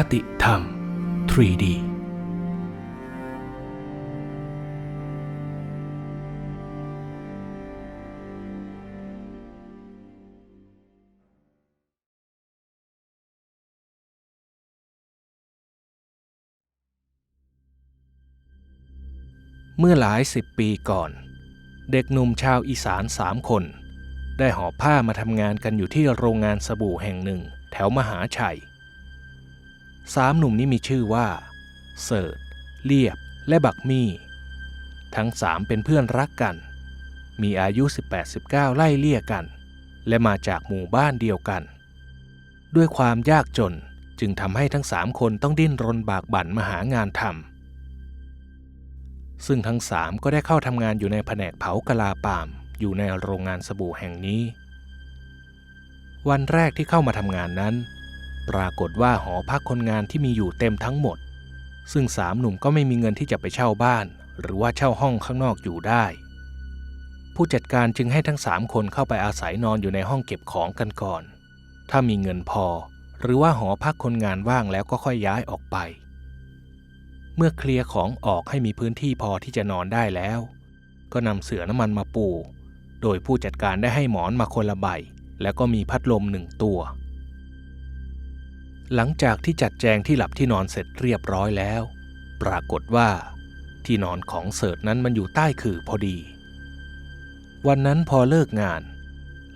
คติธรรม 3D เมื่อหลายสิบปีก่อน เด็กหนุ่มชาวอีสานสามคน ได้หอบผ้ามาทำงานกันอยู่ที่โรงงานสบู่แห่งหนึ่ง แถวมหาชัย สามหนุ่มนี้มีชื่อว่า เสิร์ตเลียบ และบักมี่ ทั้งสามเป็นเพื่อนรักกัน มีอายุ 18-19 ไล่เลี่ยกัน และมาจากหมู่บ้านเดียวกัน ด้วยความยากจนจึงทำให้ทั้งสามคนต้องดิ้นรนบากบั่นมาหางานทำซึ่งทั้งสามก็ได้เข้าทำงานอยู่ในแผนกเผากะลาปาม อยู่ในโรงงานสบู่แห่งนี้ วันแรกที่เข้ามาทำงานนั้น ปรากฏว่าหอพักคนงานที่มีอยู่เต็มทั้งหมด ซึ่งสามหนุ่มก็ไม่มีเงินที่จะไปเช่าบ้าน หรือว่าเช่าห้องข้างนอกอยู่ได้ ผู้จัดการจึงให้ทั้งสามคนเข้าไปอาศัยนอนอยู่ในห้องเก็บของกันก่อน ถ้ามีเงินพอ หรือว่าหอพักคนงานว่างแล้วก็ค่อยย้ายออกไป เมื่อเคลียร์ของออกให้มีพื้นที่พอที่จะนอนได้แล้ว ก็นำเสื่อน้ำมันมาปู โดยผู้จัดการได้ให้หมอนมาคนละใบ แล้วก็มีพัดลมหนึ่งตัว หลังจากที่จัดแจงที่หลับที่นอนเสร็จเรียบร้อยแล้ว ปรากฏว่าที่นอนของเสิร์ตนั้นมันอยู่ใต้ขื่อพอดี วันนั้นพอเลิกงาน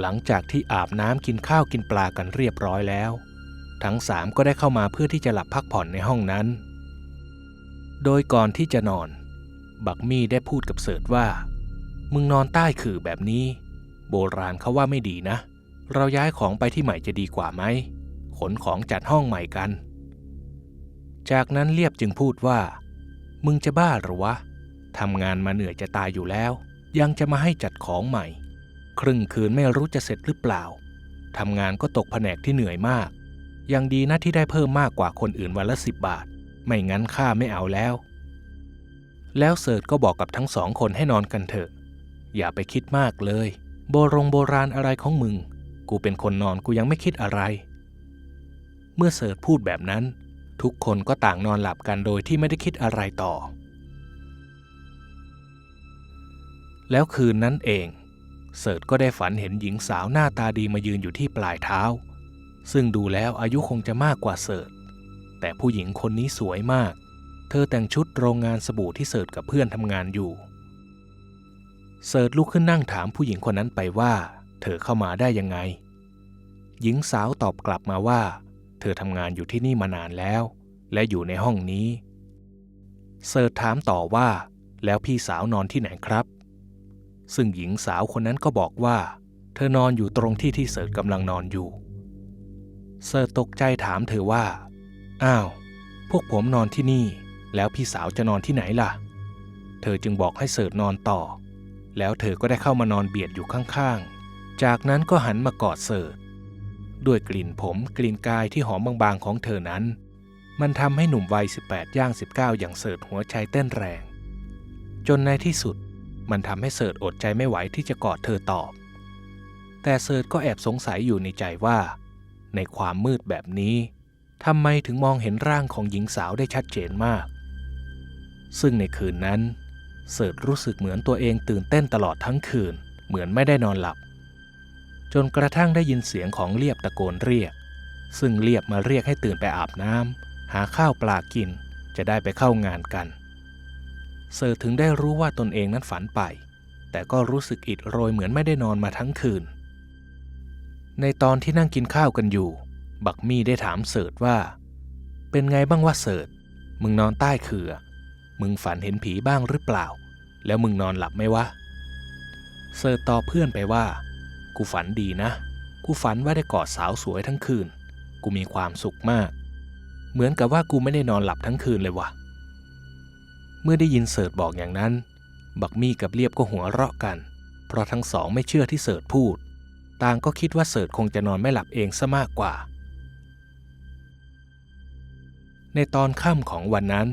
หลังจากที่อาบน้ำกินข้าวกินปลากันเรียบร้อยแล้ว ทั้งสามก็ได้เข้ามาเพื่อที่จะหลับพักผ่อนในห้องนั้น โดยก่อนที่จะนอน บักมี่ได้พูดกับเสิร์ตว่า มึงนอนใต้ขื่อแบบนี้ โบราณเขาว่าไม่ดีนะ เราย้ายของไปที่ใหม่จะดีกว่าไหม ขนของจัดห้องใหม่กัน จากนั้นเลียบจึงพูดว่า มึงจะบ้าหรือวะทำงานมาเหนื่อยจะตายอยู่แล้ว ยังจะมาให้จัดของใหม่ ครึ่งคืนไม่รู้จะเสร็จหรือเปล่าทำงานก็ตกแผนกที่เหนื่อยมาก ยังดีนะที่ได้เพิ่มมากกว่าคนอื่นวันละสิบบาท ไม่งั้นข้าไม่เอาแล้ว แล้วเสิร์ตก็บอกกับทั้งสองคนให้นอนกันเถอะ อย่าไปคิดมากเลย โบรงโบราณอะไรของมึง กูเป็นคนนอนกูยังไม่คิดอะไร เมื่อเสิร์ตพูดแบบนั้น ทุกคนก็ต่างนอนหลับกันโดยที่ไม่ได้คิดอะไรต่อ แล้วคืนนั้นเอง เสิร์ตก็ได้ฝันเห็นหญิงสาวหน้าตาดีมายืนอยู่ที่ปลายเท้า ซึ่งดูแล้วอายุคงจะมากกว่าเสิร์ตแต่ผู้หญิงคนนี้สวยมาก เธอแต่งชุดโรงงานสบู่ที่เสิร์ตกับเพื่อนทำงานอยู่ เสิร์ตลุกขึ้นนั่งถามผู้หญิงคนนั้นไปว่า เธอเข้ามาได้ยังไง หญิงสาวตอบกลับมาว่า ธอทำงานอยู่ที่นี่มานานแล้ว และอยู่ในห้องนี้เสิร์ถามต่อว่า แล้วพี่สาวนอนที่ไหนครับ ซึ่งหญิงสาวคนนั้นก็บอกว่า เธอนอนอยู่ตรงที่ที่เสิร์กำลังนอนอยู่เสิร์ตตกใจถามเธอว่า อ้าว พวกผมนอนที่นี่ แล้วพี่สาวจะนอนที่ไหนล่ะ เธอจึงบอกให้เสิร์นอนต่อ แล้วเธอก็ได้เข้ามานอนเบียดอยู่ข้างๆ จากนั้นก็หันมากอดเสิร์ ด้วยกลิ่นผมกลิ่นกายที่หอมบางๆของเธอนั้น มันทำให้หนุ่มวัย 18 ย่าง 19 อย่างเสิร์ตหัวใจเต้นแรง จนในที่สุดมันทำให้เสิร์ตอดใจไม่ไหวที่จะกอดเธอตอบ แต่เสิร์ตก็แอบสงสัยอยู่ในใจว่า ในความมืดแบบนี้ทำไมถึงมองเห็นร่างของหญิงสาวได้ชัดเจนมาก ซึ่งในคืนนั้น เสิร์ตรู้สึกเหมือนตัวเองตื่นเต้นตลอดทั้งคืน เหมือนไม่ได้นอนหลับ จนกระทั่งได้ยินเสียงของเลียบตะโกนเรียก ซึ่งเลียบมาเรียกให้ตื่นไปอาบน้ำหาข้าวปลากิน จะได้ไปเข้างานกันเสิร์ถึงได้รู้ว่าตนเองนั้นฝันไป แต่ก็รู้สึกอิดโรยเหมือนไม่ได้นอนมาทั้งคืน ในตอนที่นั่งกินข้าวกันอยู่ บักมี่ได้ถามเสิร์ตว่า เป็นไงบ้างว่าเสิร์ตมึงนอนใต้เขื่อ มึงฝันเห็นผีบ้างหรือเปล่า แล้วมึงนอนหลับไหมวะเสิร์ตตอบเพื่อนไปว่า กูฝันดีนะ กูฝันว่าได้กอดสาวสวยทั้งคืน กูมีความสุขมาก เหมือนกับว่ากูไม่ได้นอนหลับทั้งคืนเลยวะเมื่อได้ยินเสิร์ตบอกอย่างนั้น บักมี่กับเลียบก็หัวเราะกัน เพราะทั้งสองไม่เชื่อที่เสิร์ตพูด ต่างก็คิดว่าเสิร์ตคงจะนอนไม่หลับเองซะมากกว่า ในตอนค่ำของวันนั้น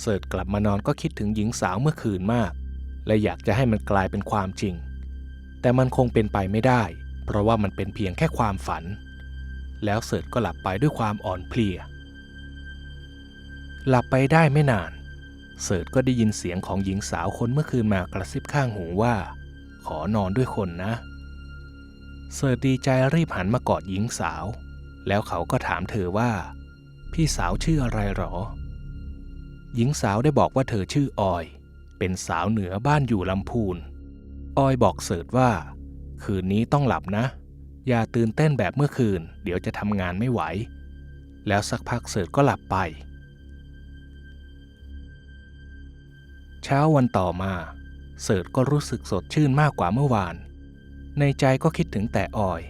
เสิร์ตกลับมานอนก็คิดถึงหญิงสาวเมื่อคืนมาก และอยากจะให้มันกลายเป็นความจริง แต่มันคงเป็นไปไม่ได้ เพราะว่ามันเป็นเพียงแค่ความฝัน แล้วเสิร์ตก็หลับไปด้วยความอ่อนเพลีย หลับไปได้ไม่นาน เสิร์ชก็ได้ยินเสียงของหญิงสาวคนเมื่อคืนมากระซิบข้างหูว่า ขอนอนด้วยคนนะ เสิร์ชดีใจรีบหันมากอดหญิงสาว แล้วเขาก็ถามเธอว่า พี่สาวชื่ออะไรหรอ หญิงสาวได้บอกว่าเธอชื่อออย เป็นสาวเหนือบ้านอยู่ลำพูน ออยบอกเสิร์ชว่า คืนนี้ต้องหลับนะ อย่าตื่นเต้นแบบเมื่อคืน เดี๋ยวจะทำงานไม่ไหว แล้วสักพักเสิร์ชก็หลับไป เช้าวันต่อมาเสิร์ชก็รู้สึกสดชื่นมากกว่าเมื่อวาน ในใจก็คิดถึงแต่ออย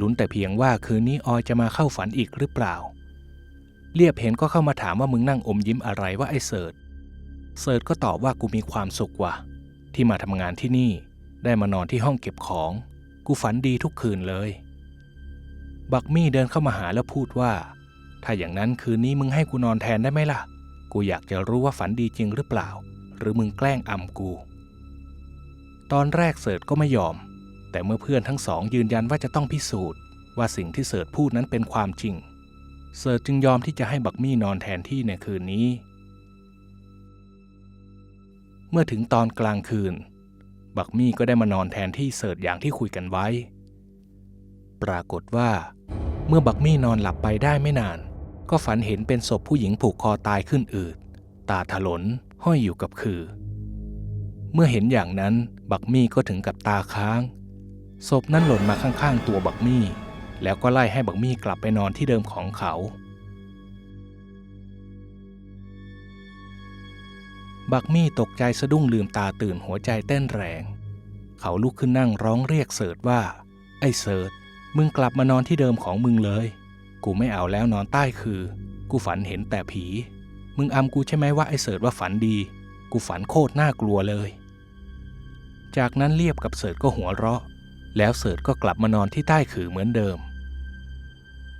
ลุ้นแต่เพียงว่าคืนนี้ออยจะมาเข้าฝันอีกหรือเปล่า เรียบเห็นก็เข้ามาถามว่ามึงนั่งอมยิ้มอะไรว่าไอ้เสิร์ชเสิร์ชก็ตอบว่ากูมีความสุขว่ะที่มาทำงานที่นี่ ได้มานอนที่ห้องเก็บของ กูฝันดีทุกคืนเลย บักมี่เดินเข้ามาหาแล้วพูดว่า ถ้าอย่างนั้นคืนนี้มึงให้กูนอนแทนได้ไหมล่ะ กูอยากจะรู้ว่าฝันดีจริงหรือเปล่า หรือมึงแกล้งอำกู ตอนแรกเสิร์ชก็ไม่ยอม แต่เมื่อเพื่อนทั้งสองยืนยันว่าจะต้องพิสูจน์ ว่าสิ่งที่เสิร์ชพูดนั้นเป็นความจริง เสิร์ชจึงยอมที่จะให้บักมี่นอนแทนที่ในคืนนี้ เมื่อถึงตอนกลางคืน บักมี่ก็ได้มานอนแทนที่เสิร์ชอย่างที่คุยกันไว้ ปรากฏว่า เมื่อบักมี่นอนหลับไปได้ไม่นาน ก็ฝันเห็นเป็นศพผู้หญิงผูกคอตายขึ้นอืด ตาถลนห้อยอยู่กับคือ เมื่อเห็นอย่างนั้นบักมี่ก็ถึงกับตาค้าง ศพนั้นหล่นมาข้างๆ ตัวบักมี่ แล้วก็ไล่ให้บักมี่กลับไปนอนที่เดิมของเขา บักมี่ตกใจสะดุ้งลืมตาตื่นหัวใจเต้นแรง เขาลุกขึ้นนั่งร้องเรียกเสิร์ชว่า ไอ้เสิร์ชมึงกลับมานอนที่เดิมของมึงเลย กูไม่เอาแล้วนอนใต้คือ กูฝันเห็นแต่ผี มึงอำกูใช่ไหมว่าไอ้เสิร์ชว่าฝันดี กูฝันโคตรน่ากลัวเลย จากนั้นเรียบกับเสิร์ชก็หัวเราะ แล้วเสิร์ชก็กลับมานอนที่ใต้ขือเหมือนเดิม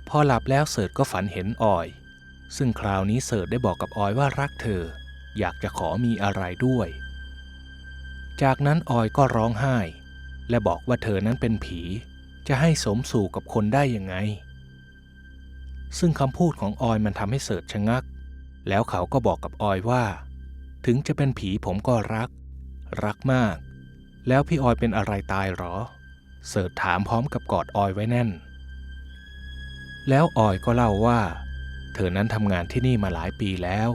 พอหลับแล้วเสิร์ชก็ฝันเห็นออย ซึ่งคราวนี้เสิร์ชได้บอกกับออยว่ารักเธอ อยากจะขอมีอะไรด้วย จากนั้นออยก็ร้องไห้ และบอกว่าเธอนั้นเป็นผี จะให้สมสู่กับคนได้ยังไง ซึ่งคำพูดของออยมันทำให้เสิร์ชชะงัก แล้วเขาก็บอกกับออยว่า ถึงจะเป็นผีผมก็รัก รักมาก แล้วพี่ออยเป็นอะไรตายหรอ เสิร์ชถามพร้อมกับกอดออยไว้แน่น แล้วออยก็เล่าว่า เธอนั้นทำงานที่นี่มาหลายปีแล้ว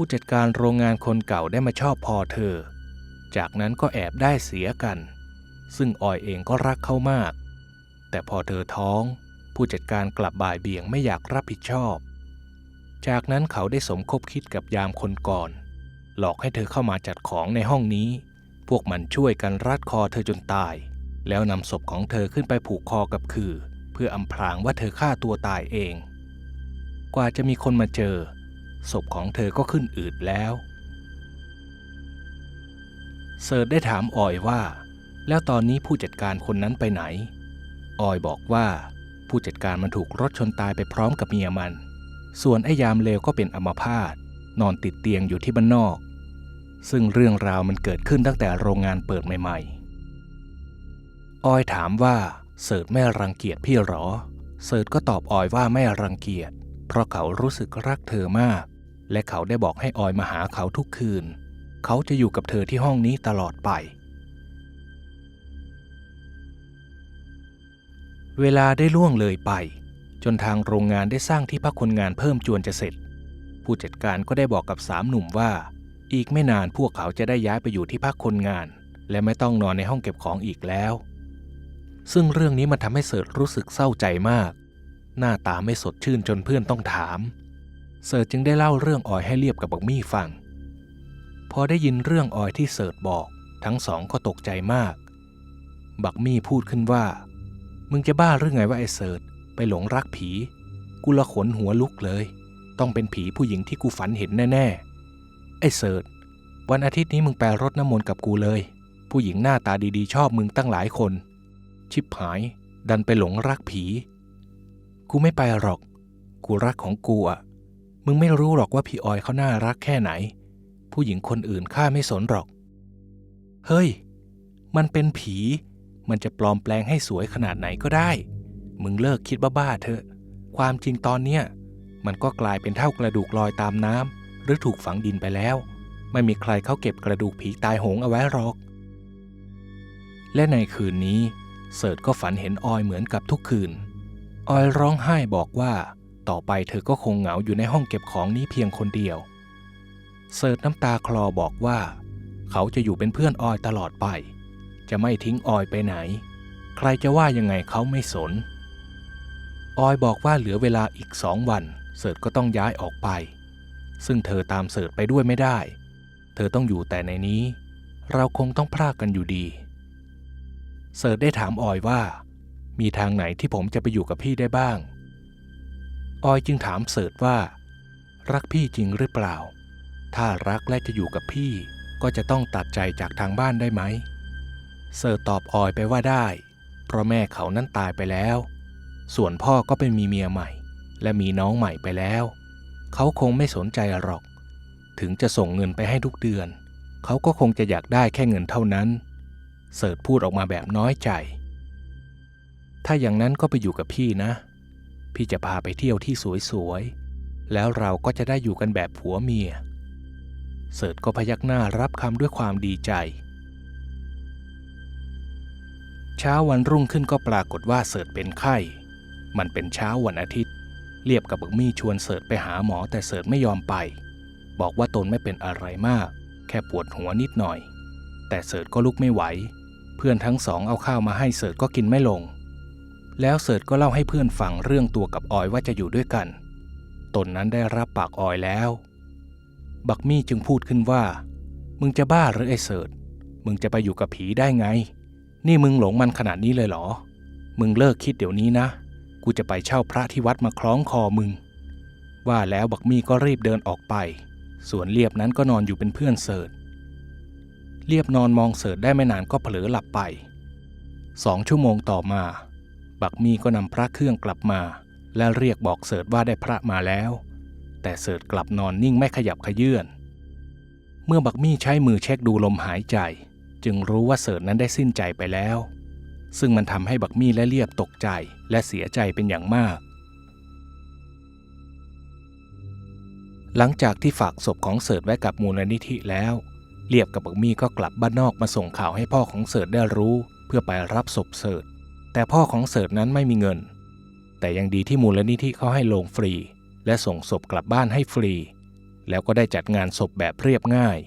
ผู้จัดการโรงงานคนเก่าได้มาชอบพอเธอ จากนั้นก็แอบได้เสียกัน ซึ่งออยเองก็รักเขามาก แต่พอเธอท้อง ผู้จัดการกลับบ่ายเบี่ยงไม่อยากรับผิดชอบ จากนั้นเขาได้สมคบคิดกับยามคนก่อน หลอกให้เธอเข้ามาจัดของในห้องนี้ พวกมันช่วยกันรัดคอเธอจนตาย แล้วนำศพของเธอขึ้นไปผูกคอกับคือ เพื่ออำพรางว่าเธอฆ่าตัวตายเอง กว่าจะมีคนมาเจอ ศพของเธอก็ขึ้นอืดแล้วเสิร์ชได้ถามออยว่า แล้วตอนนี้ผู้จัดการคนนั้นไปไหน ออยบอกว่า ผู้จัดการมันถูกรถชนตายไปพร้อมกับเมียมัน ส่วนไอ้ยามเลวก็เป็นอัมพาตนอนติดเตียงอยู่ที่บ้านนอก ซึ่งเรื่องราวมันเกิดขึ้นตั้งแต่โรงงานเปิดใหม่ ๆ ออยถามว่าเสิร์ชไม่รังเกียจพี่หรอ เสิร์ชก็ตอบออยว่าไม่รังเกียจ เพราะเขารู้สึกรักเธอมาก และเขาได้บอกให้ออยมาหาเขาทุกคืน เขาจะอยู่กับเธอที่ห้องนี้ตลอดไป เวลาได้ล่วงเลยไป จนทางโรงงานได้สร้างที่พักคนงานเพิ่มจวนจะเสร็จ ผู้จัดการก็ได้บอกกับสามหนุ่มว่า อีกไม่นานพวกเขาจะได้ย้ายไปอยู่ที่พักคนงาน และไม่ต้องนอนในห้องเก็บของอีกแล้ว ซึ่งเรื่องนี้มันทำให้เสิร์ชรู้สึกเศร้าใจมาก หน้าตาไม่สดชื่นจนเพื่อนต้องถาม เสิร์ชจึงได้เล่าเรื่องออยให้เรียบกับบักมี่ฟัง พอได้ยินเรื่องออยที่เสิร์ชบอก ทั้งสองก็ตกใจมาก บักมี่พูดขึ้นว่า มึงจะบ้าหรือไงว่าไอ้เสิร์ชไปหลงรักผี กูละขนหัวลุกเลย ต้องเป็นผีผู้หญิงที่กูฝันเห็นแน่ๆ ไอ้เสิร์ชวันอาทิตย์นี้มึงไปลรดน้ำมนต์กับกูเลย ผู้หญิงหน้าตาดีๆ ชอบมึงตั้งหลายคน ชิบหาย ดันไปหลงรักผี กูไม่ไปหรอก กูรักของกูอะมึงไม่รู้หรอกว่าพี่ออยเขาน่ารักแค่ไหน ผู้หญิงคนอื่นข้าไม่สนหรอก เฮ้ย มันเป็นผี มันจะปลอมแปลงให้สวยขนาดไหนก็ได้ มึงเลิกคิดบ้าๆเถอะ ความจริงตอนเนี้ยมันก็กลายเป็นเท่ากระดูกลอยตามน้ำหรือถูกฝังดินไปแล้ว ไม่มีใครเขาเก็บกระดูกผีตายโหงเอาไว้หรอก และในคืนนี้เสิร์ตก็ฝันเห็นออยเหมือนกับทุกคืน ออยร้องไห้บอกว่า ต่อไปเธอก็คงเหงาอยู่ในห้องเก็บของนี้เพียงคนเดียว เสิร์ตน้ำตาคลอบอกว่า เขาจะอยู่เป็นเพื่อนออยตลอดไป จะไม่ทิ้งออยไปไหน ใครจะว่ายังไงเขาไม่สน ออยบอกว่าเหลือเวลาอีกสองวัน เสิร์ตก็ต้องย้ายออกไป ซึ่งเธอตามเสิร์ตไปด้วยไม่ได้ เธอต้องอยู่แต่ในนี้ เราคงต้องพรากกันอยู่ดี เสิร์ตได้ถามออยว่า มีทางไหนที่ผมจะไปอยู่กับพี่ได้บ้าง ออยจึงถามเสิร์ตว่า รักพี่จริงหรือเปล่า ถ้ารักและจะอยู่กับพี่ก็จะต้องตัดใจจากทางบ้านได้ไหม เสิร์ตตอบออยไปว่าได้ เพราะแม่เขานั้นตายไปแล้ว ส่วนพ่อก็เป็นมีเมียใหม่ และมีน้องใหม่ไปแล้ว เขาคงไม่สนใจหรอก ถึงจะส่งเงินไปให้ทุกเดือน เขาก็คงจะอยากได้แค่เงินเท่านั้น เสิร์ตพูดออกมาแบบน้อยใจ ถ้าอย่างนั้นก็ไปอยู่กับพี่นะ พี่จะพาไปเที่ยวที่สวยๆ แล้วเราก็จะได้อยู่กันแบบผัวเมีย เสิร์ตก็พยักหน้ารับคำด้วยความดีใจ เช้าวันรุ่งขึ้นก็ปรากฏว่าเสิร์ตเป็นไข้ มันเป็นเช้าวันอาทิตย์ เรียบกับบักมี่ชวนเสิร์ตไปหาหมอแต่เสิร์ตไม่ยอมไป บอกว่าตนไม่เป็นอะไรมาก แค่ปวดหัวนิดหน่อย แต่เสิร์ตก็ลุกไม่ไหว เพื่อนทั้งสองเอาข้าวมาให้เสิร์ตก็กินไม่ลง แล้วเสิร์ตก็เล่าให้เพื่อนฟังเรื่องตัวกับออยว่าจะอยู่ด้วยกัน ตนนั้นได้รับปากออยแล้ว บักมี่จึงพูดขึ้นว่า มึงจะบ้าหรือไอ้เสิร์ตมึงจะไปอยู่กับผีได้ไง นี่มึงหลงมันขนาดนี้เลยเหรอ มึงเลิกคิดเดี๋ยวนี้นะ กูจะไปเช่าพระที่วัดมาคล้องคอมึง ว่าแล้วบักมี่ก็รีบเดินออกไป ส่วนเรียบนั้นก็นอนอยู่เป็นเพื่อนเสิร์ตเรียบนอนมองเสิร์ตได้ไม่นานก็เผลอหลับไปสองชั่วโมงต่อมา บักมีก็นำพระเครื่องกลับมา และเรียกบอกเสิร์ตว่าได้พระมาแล้ว แต่เสิร์ตกลับนอนนิ่งไม่ขยับขยื่นเมื่อบักมี่ใช้มือเช็คดูลมหายใจ จึงรู้ว่าเสิร์ตนั้นได้สิ้นใจไปแล้ว ซึ่งมันทำให้บักมี่และเรียบตกใจและเสียใจเป็นอย่างมาก หลังจากที่ฝากศพของเสิร์ตไว้กับมูลนิธิแล้วเรียบกับบักมี่ก็กลับบ้านนอกมาส่งข่าวให้พ่อของเสิร์ตได้รู้ เพื่อไปรับศพเสิร์ต แต่พ่อของเสิร์ตนั้นไม่มีเงิน แต่ยังดีที่มูลนิธิเขาให้ลงฟรี และส่งศพกลับบ้านให้ฟรี แล้วก็ได้จัดงานศพแบบเรียบง่าย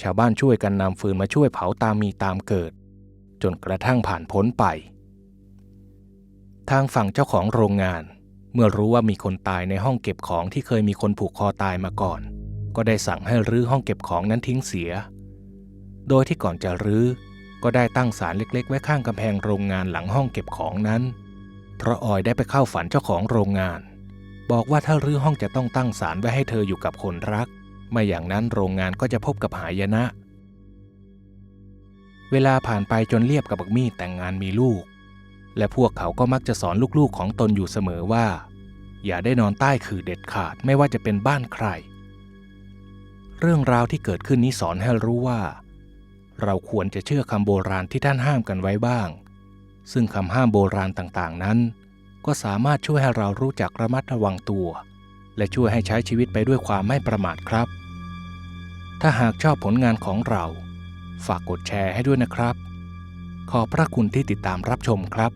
ชาวบ้านช่วยกันนำฟืนมาช่วยเผาตามมีตามเกิด จนกระทั่งผ่านพ้นไป ทางฝั่งเจ้าของโรงงาน เมื่อรู้ว่ามีคนตายในห้องเก็บของที่เคยมีคนผูกคอตายมาก่อน ก็ได้สั่งให้รื้อห้องเก็บของนั้นทิ้งเสีย โดยที่ก่อนจะรื้อ ก็ได้ตั้งศาลเล็ก ๆ ไว้ข้างกำแพงโรงงานหลังห้องเก็บของนั้น เพราะออยได้ไปเข้าฝันเจ้าของโรงงาน บอกว่าถ้ารื้อห้องจะต้องตั้งศาลไว้ให้เธออยู่กับคนรัก ไม่อย่างนั้นโรงงานก็จะพบกับหายนะ เวลาผ่านไปจนเรียบกับบักมี่แต่งงานมีลูก และพวกเขาก็มักจะสอนลูกๆของตนอยู่เสมอว่า อย่าได้นอนใต้คือเด็ดขาดไม่ว่าจะเป็นบ้านใคร เรื่องราวที่เกิดขึ้นนี้สอนให้รู้ว่า เราควรจะเชื่อคำโบราณที่ท่านห้ามกันไว้บ้าง ซึ่งคำห้ามโบราณต่างๆ นั้น ก็สามารถช่วยให้เรารู้จักระมัดระวังตัว และช่วยให้ใช้ชีวิตไปด้วยความไม่ประมาทครับ ถ้าหากชอบผลงานของเรา ฝากกดแชร์ให้ด้วยนะครับ ขอบพระคุณที่ติดตามรับชมครับ